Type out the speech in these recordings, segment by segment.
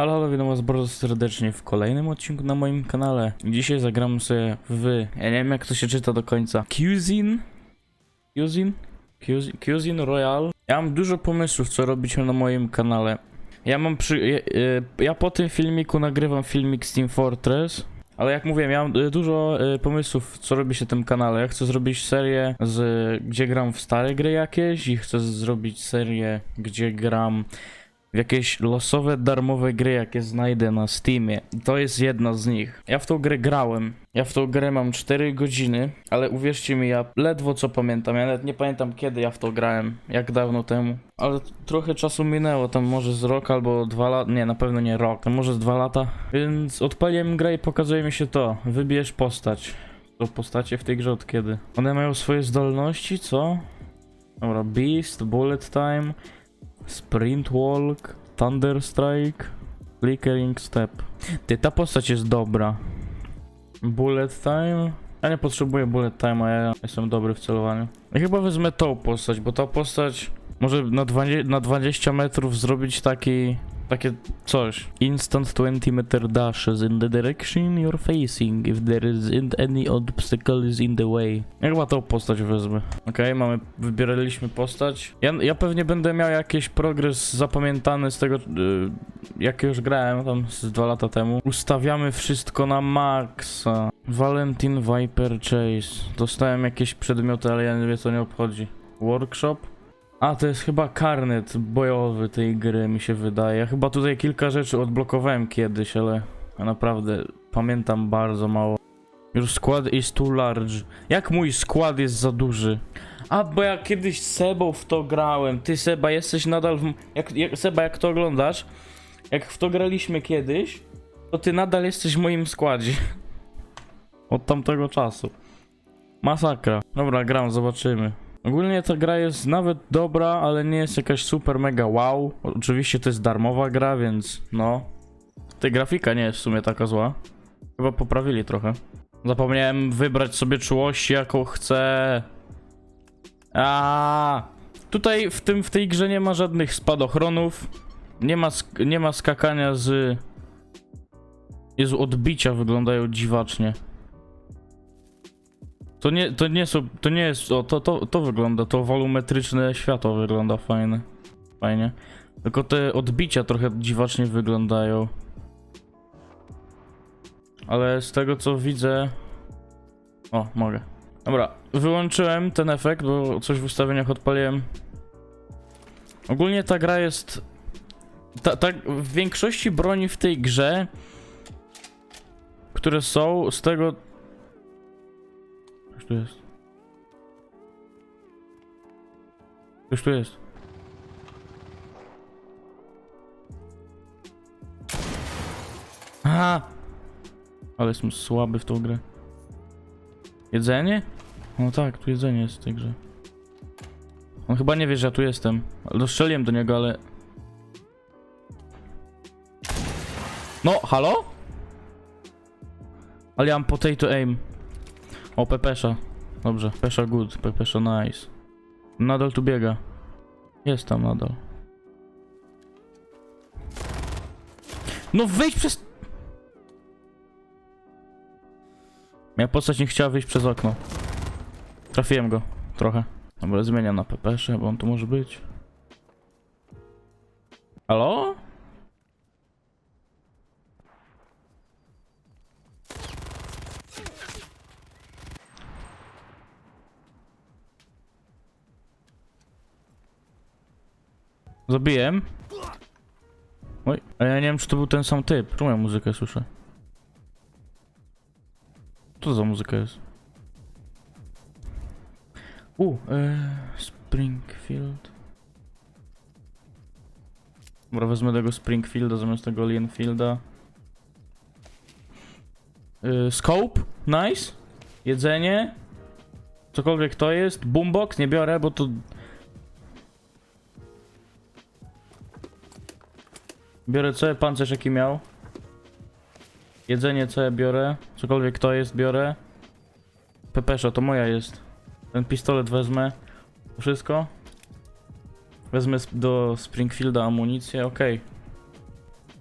Halo, halo, witam was bardzo serdecznie w kolejnym odcinku na moim kanale. Dzisiaj zagram sobie w... Ja nie wiem jak to się czyta do końca. Cuisine? Cuisine? Cuisine, Royale? Ja mam dużo pomysłów, co robić na moim kanale. Ja mam przy... Ja, e, ja po tym filmiku nagrywam filmik z Team Fortress. Ale jak mówiłem, ja mam e, dużo e, pomysłów, co robi się na tym kanale. Ja chcę zrobić serię, z, gdzie gram w stare gry jakieś i chcę zrobić serię, gdzie gram jakieś losowe, darmowe gry, jakie znajdę na Steamie. To jest jedna z nich. Ja w tą grę grałem. Ja w tą grę mam 4 godziny, ale uwierzcie mi, ja ledwo co pamiętam. Ja nawet nie pamiętam kiedy ja w to grałem, jak dawno temu. Ale trochę czasu minęło, tam może z rok albo dwa lata. Nie, na pewno nie rok, to może z dwa lata. Więc odpaliłem grę i pokazuje mi się to. Wybierz postać. To postacie w tej grze od kiedy? One mają swoje zdolności, co? Dobra, Beast, Bullet Time. Sprint Walk, Thunder Strike, Flickering Step. Ty, ta postać jest dobra. Bullet Time? Ja nie potrzebuję Bullet Time, a ja jestem dobry w celowaniu. Ja chyba wezmę tą postać, bo ta postać może na, 20, na 20 metrów zrobić taki... Takie coś. Instant 20 meter dashes in the direction you're facing if there isn't any obstacles in the way. Ja chyba tą postać wezmę. Okej, mamy, wybieraliśmy postać. Ja, ja pewnie będę miał jakiś progres zapamiętany z tego, y, jak już grałem tam z dwa lata temu. Ustawiamy wszystko na maksa. Valentin Viper Chase. Dostałem jakieś przedmioty, ale ja nie wiem co nie obchodzi. Workshop? A, to jest chyba karnet bojowy tej gry, mi się wydaje. Chyba tutaj kilka rzeczy odblokowałem kiedyś, ale naprawdę pamiętam bardzo mało. Your squad is too large. Jak mój skład jest za duży? A, bo ja kiedyś z w to grałem. Ty, Seba, jesteś nadal w... Jak, jak, Seba, jak to oglądasz? Jak w to graliśmy kiedyś, to ty nadal jesteś w moim składzie. Od tamtego czasu. Masakra. Dobra, gram, zobaczymy. Ogólnie ta gra jest nawet dobra, ale nie jest jakaś super mega wow. Oczywiście to jest darmowa gra, więc no. Ta grafika nie jest w sumie taka zła. Chyba poprawili trochę. Zapomniałem wybrać sobie czułość, jaką chcę. A Tutaj w, tym, w tej grze nie ma żadnych spadochronów. Nie ma, nie ma skakania z... Jezu, odbicia wyglądają dziwacznie. To nie, to nie są, to nie jest, o, to, to, to wygląda, to wolumetryczne światło wygląda fajne, fajnie. Tylko te odbicia trochę dziwacznie wyglądają. Ale z tego co widzę... O, mogę. Dobra, wyłączyłem ten efekt, bo coś w ustawieniach odpaliłem. Ogólnie ta gra jest... Ta, ta, w większości broni w tej grze, które są, z tego Tu jest. Ktoś tu jest. Aha! Ale jestem słaby w tą grę. Jedzenie? No tak, tu jedzenie jest w tej grze. On chyba nie wie, że ja tu jestem. Dostrzeliłem do niego, ale... No, halo? Ale ja mam potato aim. O, Pepesza. Dobrze. Pepesza good, Pepesza nice. Nadal tu biega. Jest tam nadal. No wyjdź przez... Moja postać nie chciała wyjść przez okno. Trafiłem go. Trochę. Dobra, zmieniam na Pepeszę, bo on tu może być. Halo? Zabiłem. Oj, a ja nie wiem, czy to był ten sam typ. Czemu ja muzykę słyszę? Co za muzyka jest? U, e, Springfield. Dobra, wezmę tego Springfielda zamiast tego Lienfielda. E, scope, nice. Jedzenie. Cokolwiek to jest. Boombox, nie biorę, bo to Biorę cały pancerz jaki miał. Jedzenie co ja biorę. Cokolwiek to jest biorę. Pepesza to moja jest. Ten pistolet wezmę. Wszystko. Wezmę do Springfielda amunicję, okej.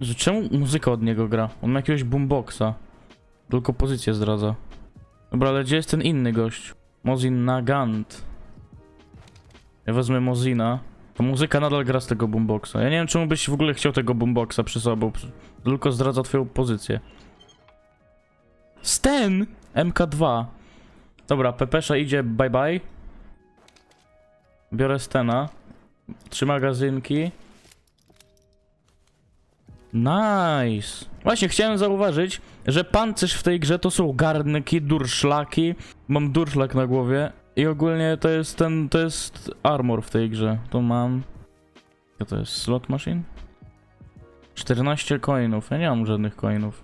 Że Czemu muzyka od niego gra? On ma jakiegoś boomboxa. Tylko pozycję zdradza. Dobra, ale gdzie jest ten inny gość? Mozin Nagant. Ja wezmę Mozina. To muzyka nadal gra z tego boomboxa. Ja nie wiem, czemu byś w ogóle chciał tego boomboxa przy sobą. Tylko zdradza twoją pozycję. Sten! MK2. Dobra, Pepesza idzie bye bye. Biorę Stena. Trzy magazynki. Nice. Właśnie chciałem zauważyć, że pancerz w tej grze to są garnki, durszlaki. Mam durszlak na głowie. I ogólnie to jest ten, to jest armor w tej grze. To mam... Co to jest? Slot machine? 14 coinów. Ja nie mam żadnych coinów.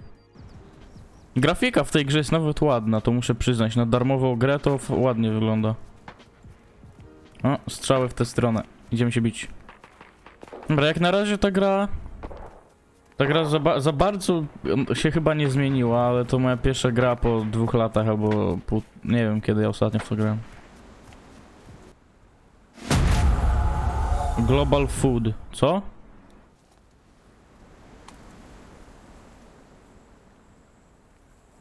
Grafika w tej grze jest nawet ładna, to muszę przyznać. Na darmową grę to ładnie wygląda. O, strzały w tę stronę. Idziemy się bić. Dobra, jak na razie ta gra... Ta gra za, ba za bardzo mm, się chyba nie zmieniła, ale to moja pierwsza gra po dwóch latach, albo pół... Nie wiem, kiedy ja ostatnio w to grałem. Global Food. Co?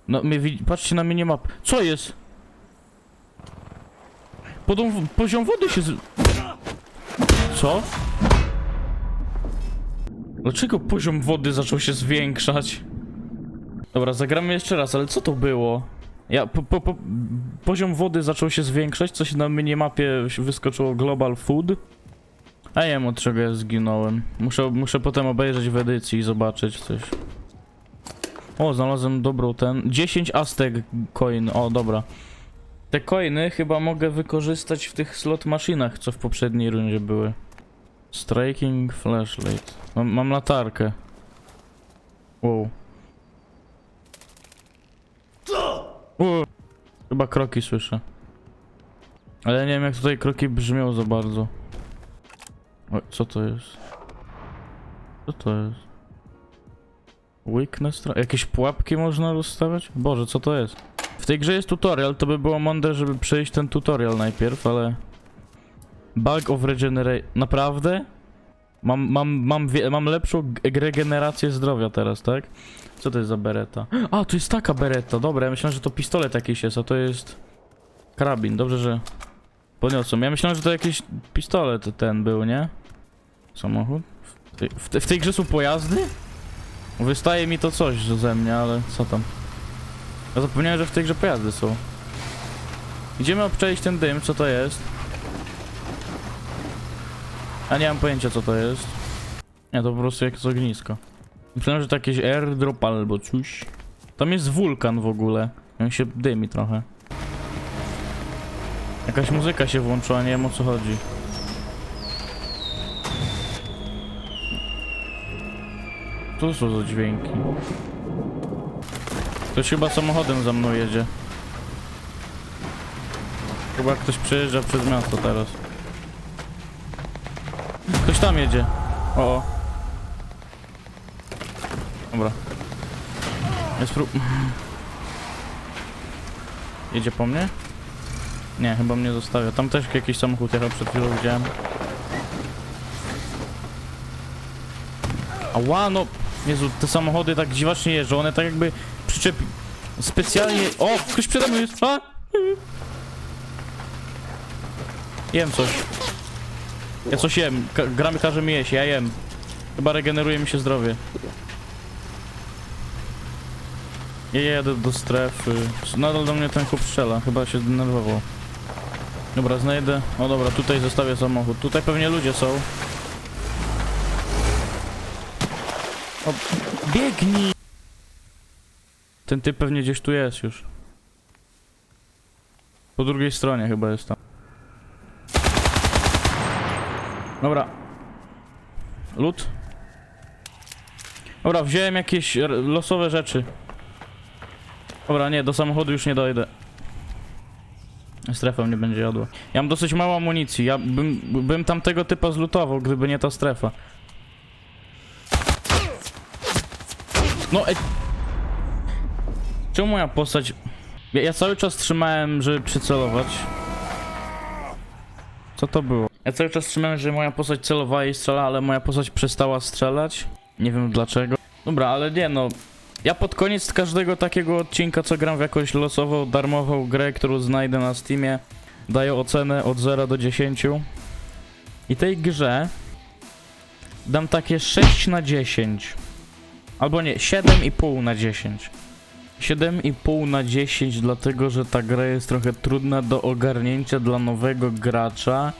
No, my patrzcie na minimap. Co jest? Podom poziom wody się z... Co? Dlaczego poziom wody zaczął się zwiększać? Dobra, zagramy jeszcze raz, ale co to było? Ja, po, po, po, poziom wody zaczął się zwiększać, coś na minimapie wyskoczyło Global Food. A wiem od czego ja zginąłem. Muszę, muszę potem obejrzeć w edycji i zobaczyć coś. O, znalazłem dobrą ten. 10 Aztek coin. O, dobra. Te coiny chyba mogę wykorzystać w tych slot maszynach, co w poprzedniej rundzie były. Striking flashlight. Mam, mam latarkę. Wow. Wow. Chyba kroki słyszę. Ale nie wiem jak tutaj kroki brzmią za bardzo. O, co to jest? Co to jest? Weakness? Jakieś pułapki można rozstawiać? Boże, co to jest? W tej grze jest tutorial, to by było mądre, żeby przejść ten tutorial najpierw, ale... Bug of regeneration... Naprawdę? Mam, mam, mam, mam lepszą regenerację zdrowia teraz, tak? Co to jest za bereta? A, to jest taka bereta, dobra, ja myślałem, że to pistolet jakiś jest, a to jest... Karabin, dobrze, że... Podniosłem. Ja myślałem, że to jakiś pistolet ten był, nie? Samochód? W tej, w, w tej grze są pojazdy? Wystaje mi to coś ze mnie, ale co tam? Ja zapomniałem, że w tej grze pojazdy są. Idziemy obczaić ten dym, co to jest. A nie mam pojęcia co to jest. Nie, to po prostu jakieś ognisko. Myślałem, że to jakieś airdrop albo coś. Tam jest wulkan w ogóle. On się dymi trochę. Jakaś muzyka się włączyła, nie wiem o co chodzi. Co są za dźwięki? Ktoś chyba samochodem za mną jedzie. Chyba ktoś przejeżdża przez miasto teraz. Ktoś tam jedzie. O. o. Dobra. Jest prób... Jedzie po mnie? Nie, chyba mnie zostawia. Tam też jakiś samochód jechał przed chwilą widziałem. Ała, no... Jezu, te samochody tak dziwacznie jeżdżą, one tak jakby przyczepi... Specjalnie... O! Ktoś przede mną jest! A! Jem coś. Ja coś jem. Ka gramy każe mi jeść, ja jem. Chyba regeneruje mi się zdrowie. Ja jadę do strefy. Nadal do mnie ten chłop strzela, chyba się zdenerwował. Dobra, znajdę. O dobra, tutaj zostawię samochód. Tutaj pewnie ludzie są. O, biegnij! Ten typ pewnie gdzieś tu jest już. Po drugiej stronie chyba jest tam. Dobra. Lód. Dobra, wziąłem jakieś losowe rzeczy. Dobra, nie, do samochodu już nie dojdę. Strefa mnie będzie jadła. Ja mam dosyć mało amunicji. Ja bym, bym tamtego typa zlutował, gdyby nie ta strefa. No, e... Czemu moja postać... Ja, ja cały czas trzymałem, żeby przycelować. Co to było? Ja cały czas trzymałem, że moja postać celowała i strzelała, ale moja postać przestała strzelać. Nie wiem dlaczego. Dobra, ale nie no. Ja pod koniec każdego takiego odcinka, co gram w jakąś losową, darmową grę, którą znajdę na Steamie, daję ocenę od 0 do 10. I tej grze dam takie 6 na 10. Albo nie, 7,5 na 10. 7,5 na 10, dlatego że ta gra jest trochę trudna do ogarnięcia dla nowego gracza.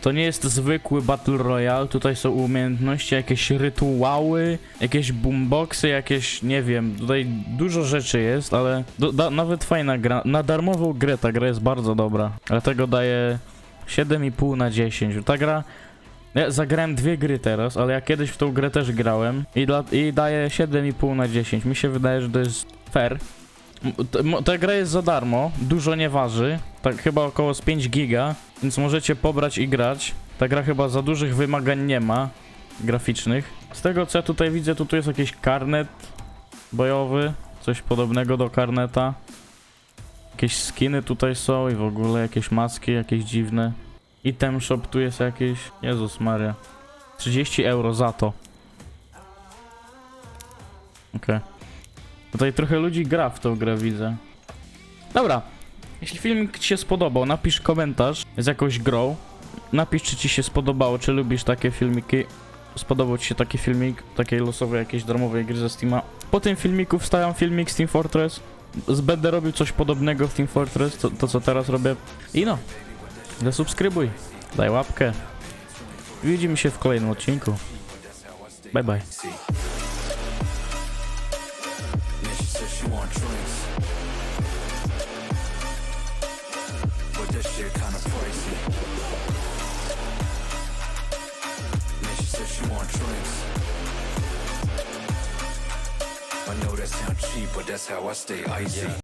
To nie jest zwykły Battle Royale, tutaj są umiejętności, jakieś rytuały, jakieś boomboxy, jakieś, nie wiem, tutaj dużo rzeczy jest, ale do, da, nawet fajna gra. Na darmową grę ta gra jest bardzo dobra, dlatego daję 7,5 na 10. Ta gra, ja zagrałem dwie gry teraz, ale ja kiedyś w tą grę też grałem i, dla, i daję 7,5 na 10. Mi się wydaje, że to jest fair. Ta gra jest za darmo, dużo nie waży, tak chyba około z 5 giga, więc możecie pobrać i grać. Ta gra chyba za dużych wymagań nie ma, graficznych. Z tego co ja tutaj widzę, to tu jest jakiś karnet bojowy, coś podobnego do karneta. Jakieś skiny tutaj są i w ogóle jakieś maski, jakieś dziwne. Item shop tu jest jakiś, Jezus Maria. 30 euro za to. Okej. Tutaj trochę ludzi gra w tą grę, widzę. Dobra. Jeśli filmik ci się spodobał, napisz komentarz z jakąś grą. Napisz, czy ci się spodobało, czy lubisz takie filmiki. Spodobał ci się taki filmik, takiej losowej, jakiejś darmowej gry ze Steama. Po tym filmiku wstawiam filmik z Team Fortress. Z- Będę robił coś podobnego w Team Fortress, to, to co teraz robię. I no, zasubskrybuj, daj łapkę. Widzimy się w kolejnym odcinku. Bye bye. I know that sound cheap, but that's how I stay icy. Yeah.